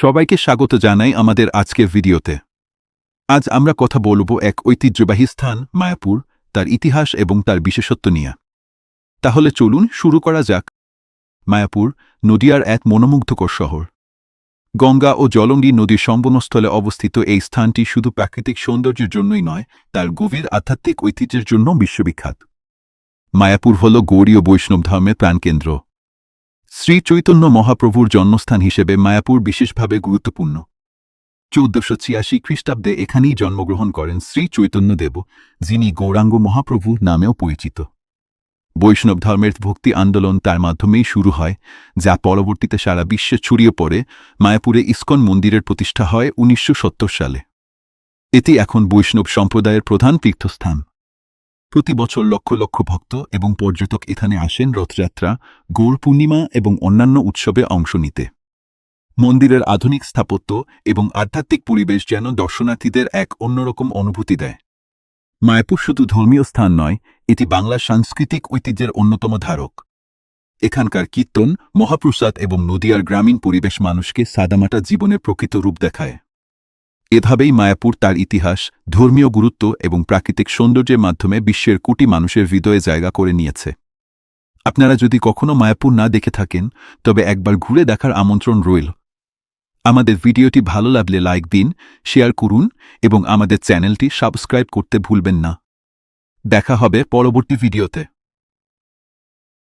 সবাইকে স্বাগত জানাই আমাদের আজকের ভিডিওতে। আজ আমরা কথা বলব এক ঐতিহ্যবাহী স্থান, মায়াপুর, তার ইতিহাস এবং তার বিশেষত্ব নিয়ে। তাহলে চলুন শুরু করা যাক। মায়াপুর নদিয়ার এক মনোমুগ্ধকর শহর। গঙ্গা ও জলঙ্গি নদীর সম্বনস্থলে অবস্থিত এই স্থানটি শুধু প্রাকৃতিক সৌন্দর্যের জন্যই নয়, তার গভীর আধ্যাত্মিক ঐতিহ্যের জন্য বিশ্ববিখ্যাত। মায়াপুর হল গৌড়ীয় বৈষ্ণব ধর্মের প্রাণকেন্দ্র। শ্রী চৈতন্য মহাপ্রভুর জন্মস্থান হিসেবে মায়াপুর বিশেষভাবে গুরুত্বপূর্ণ। চৌদ্দশো ছিয়াশি খ্রিস্টাব্দে এখানেই জন্মগ্রহণ করেন শ্রী চৈতন্যদেব যিনি গৌরাঙ্গ মহাপ্রভু নামেও পরিচিত। বৈষ্ণব ধর্মের ভক্তি আন্দোলন তার মাধ্যমেই শুরু হয়, যা পরবর্তীতে সারা বিশ্বে ছড়িয়ে পড়ে, মায়াপুরে ইস্কন মন্দিরের প্রতিষ্ঠা হয় উনিশশো সত্তর সালে। এটি এখন বৈষ্ণব সম্প্রদায়ের প্রধান তীর্থস্থান। প্রতি বছর লক্ষ লক্ষ ভক্ত এবং পর্যটক এখানে আসেন রথযাত্রা, গৌর পূর্ণিমা এবং অন্যান্য উৎসবে অংশ নিতে। মন্দিরের আধুনিক স্থাপত্য এবং আধ্যাত্মিক পরিবেশ যেন দর্শনার্থীদের এক অন্যরকম অনুভূতি দেয়। মায়াপুর শুধু ধর্মীয় স্থান নয়, এটি বাংলার সাংস্কৃতিক ঐতিহ্যের অন্যতম ধারক। এখানকার কীর্তন, মহাপ্রসাদ এবং নদিয়ার গ্রামীণ পরিবেশ মানুষকে সাদামাটা জীবনের প্রকৃত রূপ দেখায়। এভাবেই মায়াপুর তার ইতিহাস, ধর্মীয় গুরুত্ব এবং প্রাকৃতিক সৌন্দর্যের মাধ্যমে বিশ্বের কোটি মানুষের হৃদয়ে জায়গা করে নিয়েছে। আপনারা যদি কখনো মায়াপুর না দেখে থাকেন, তবে একবার ঘুরে দেখার আমন্ত্রণ রইল। আমাদের ভিডিওটি ভালো লাগলে লাইক দিন, শেয়ার করুন এবং আমাদের চ্যানেলটি সাবস্ক্রাইব করতে ভুলবেন না। দেখা হবে পরবর্তী ভিডিওতে।